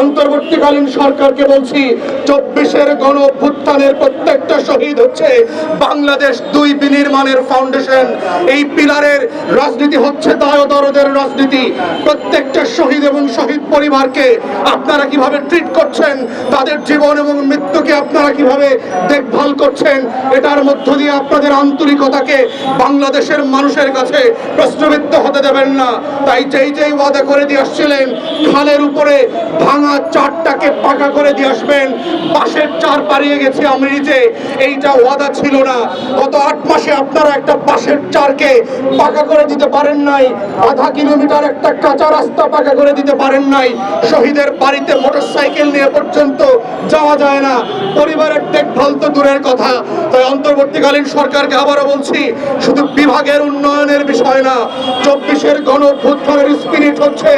¡Enter! অন্তর্বর্তীকালীন সরকারকে বলছি, চব্বিশের গণ অভ্যুত্থানের প্রত্যেকটা শহীদ হচ্ছে বাংলাদেশ দুই বিনির্মাণের ফাউন্ডেশন। এই পিলারের রাজনীতি হচ্ছে দায় দরদের রাজনীতি। প্রত্যেকটা শহীদ এবং শহীদ পরিবারকে আপনারা কীভাবে ট্রিট করছেন, তাদের জীবন এবং মৃত্যুকে আপনারা কীভাবে দেখভাল করছেন, এটার মধ্য দিয়ে আপনাদের আন্তরিকতাকে বাংলাদেশের মানুষের কাছে প্রশ্নবিদ্ধ হতে দেবেন না। তাই যেই যেই ওয়াদা করে দিয়ে আসছিলেন, খালের উপরে ভাঙা চারটাকে পাকা করে দিয়ে আসবেন। পাশের চার পাড়িয়ে গেছে আমি এইটা ওয়াদা ছিল না। গত মাসে আপনারা একটা পাশের চারকে পাকা করে দিতে পারেন নাই, আধা কিলোমিটার একটা কাঁচা রাস্তা পাকা করে দিতে পারেন নাই, শহীদের বাড়িতে মোটরসাইকেল নিয়ে পর্যন্ত যাওয়া যায় না। পরিবারের দেখভাল তো দূরের কথা, তাই অন্তর্বর্তীকালীন সরকারকে আবারও বলছি, শুধু বিভাগের উন্নয়নের বিষয় না, চব্বিশের গণ স্পিরিট হচ্ছে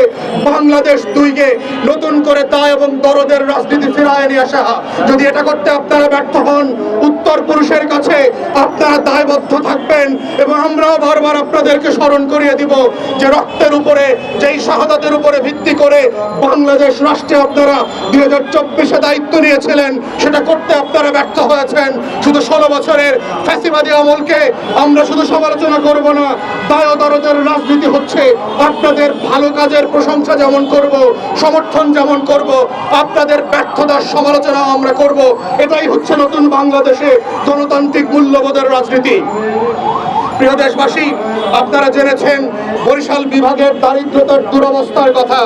বাংলাদেশ দুইকে নতুন করে দায় এবং দরদের রাজনীতি ফিরায় নিয়ে আসা। যদি এটা করতে আপনারা ব্যর্থ হন, উত্তর পুরুষের কাছে আপনারা দায়বদ্ধ থাকবেন এবং আমরাও বারবার আপনাদেরকে স্মরণ করিয়ে দিব যে রক্তের উপরে, যেই শাহাদাতের উপরে ভিত্তি করে বাংলাদেশ রাষ্ট্রে আপনারা দুই হাজার চব্বিশে দায়িত্ব নিয়েছিলেন, সেটা করতে আপনারা ব্যর্থ হয়েছেন। শুধু ষোলো বছরের ফ্যাসিবাদী আমলকে আমরা শুধু সমালোচনা করব না, দায় দরদের রাজনীতি হচ্ছে আপনাদের ভালো কাজের প্রশংসা যেমন করব, সমর্থন যেমন করব, আপনাদের ব্যর্থতার সমালোচনা আমরা করব। এটাই হচ্ছে নতুন বাংলাদেশে গণতান্ত্রিক মূল্যবোধের রাজনীতি। Amém. প্রিয় দেশবাসী, আপনারা জেনেছেন বরিশাল বিভাগের দারিদ্রতার দুরবস্থার কথা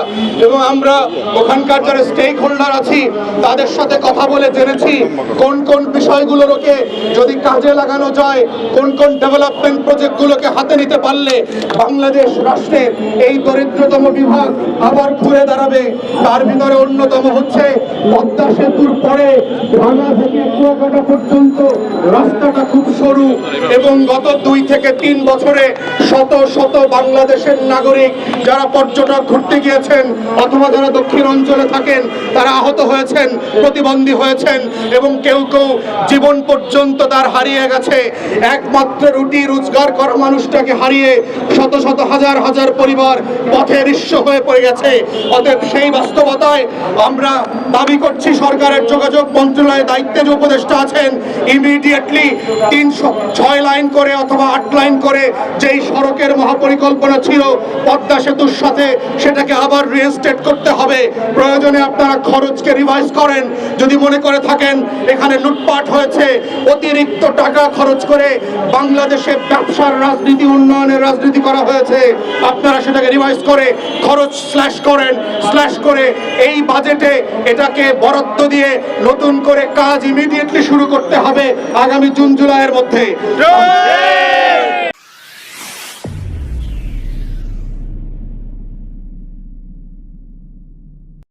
এবং আমরা ওখানকার যারা স্টেক হোল্ডার আছি, তাদের সাথে কথা বলে জেনেছি কোন কোন বিষয়গুলোকে যদি কাজে লাগানো যায়, কোন কোন ডেভেলপমেন্ট প্রজেক্টগুলোকে হাতে নিতে পারলে বাংলাদেশ রাষ্ট্রের এই দরিদ্রতম বিভাগ আবার ঘুরে দাঁড়াবে। তার ভিতরে অন্যতম হচ্ছে পদ্মা সেতুর পরে ভাঙা থেকে কুয়াকাটা পর্যন্ত রাস্তাটা খুব সরু এবং গত দুই থেকে তিন বছরে শত শত বাংলাদেশের নাগরিক যারা পর্যটক ঘুরতে গিয়েছেন অথবা যারা দক্ষিণ অঞ্চলে থাকেন, তারা আহত হয়েছেন, প্রতিবন্ধী হয়েছেন এবং কেউ কেউ জীবন পর্যন্ত তার হারিয়ে গেছে। একমাত্র রুটি রোজগার করা মানুষটাকে হারিয়ে শত শত হাজার হাজার পরিবার পথে নিঃস্ব হয়ে পড়ে গেছে। অতএব সেই বাস্তবতায় আমরা দাবি করছি সরকারের যোগাযোগ মন্ত্রণালয়ের দায়িত্বে যে উপদেষ্টা আছেন ইমিডিয়েটলি তিনশো ছয় লাইন করে অথবা আট লাইন করে যেই সড়কের মহাপরিকল্পনা ছিল পদ্মা সেতুর সাথে সেটাকে আবার রিএস্টেট করতে হবে। প্রয়োজনে আপনারা খরচকে রিভাইজ করেন। যদি মনে করে থাকেন, এখানে লুটপাট হয়েছে, অতিরিক্ত টাকা খরচ করে বাংলাদেশে ব্যবসার রাজনীতি, উন্নয়নের রাজনীতি করা হয়েছে, আপনারা সেটাকে রিভাইজ করে খরচ স্ল্যাশ করেন স্ল্যাশ করে এই বাজেটে এটাকে বরাদ্দ দিয়ে নতুন করে কাজ ইমিডিয়েটলি শুরু করতে হবে আগামী জুন, জুলাইয়ের মধ্যে।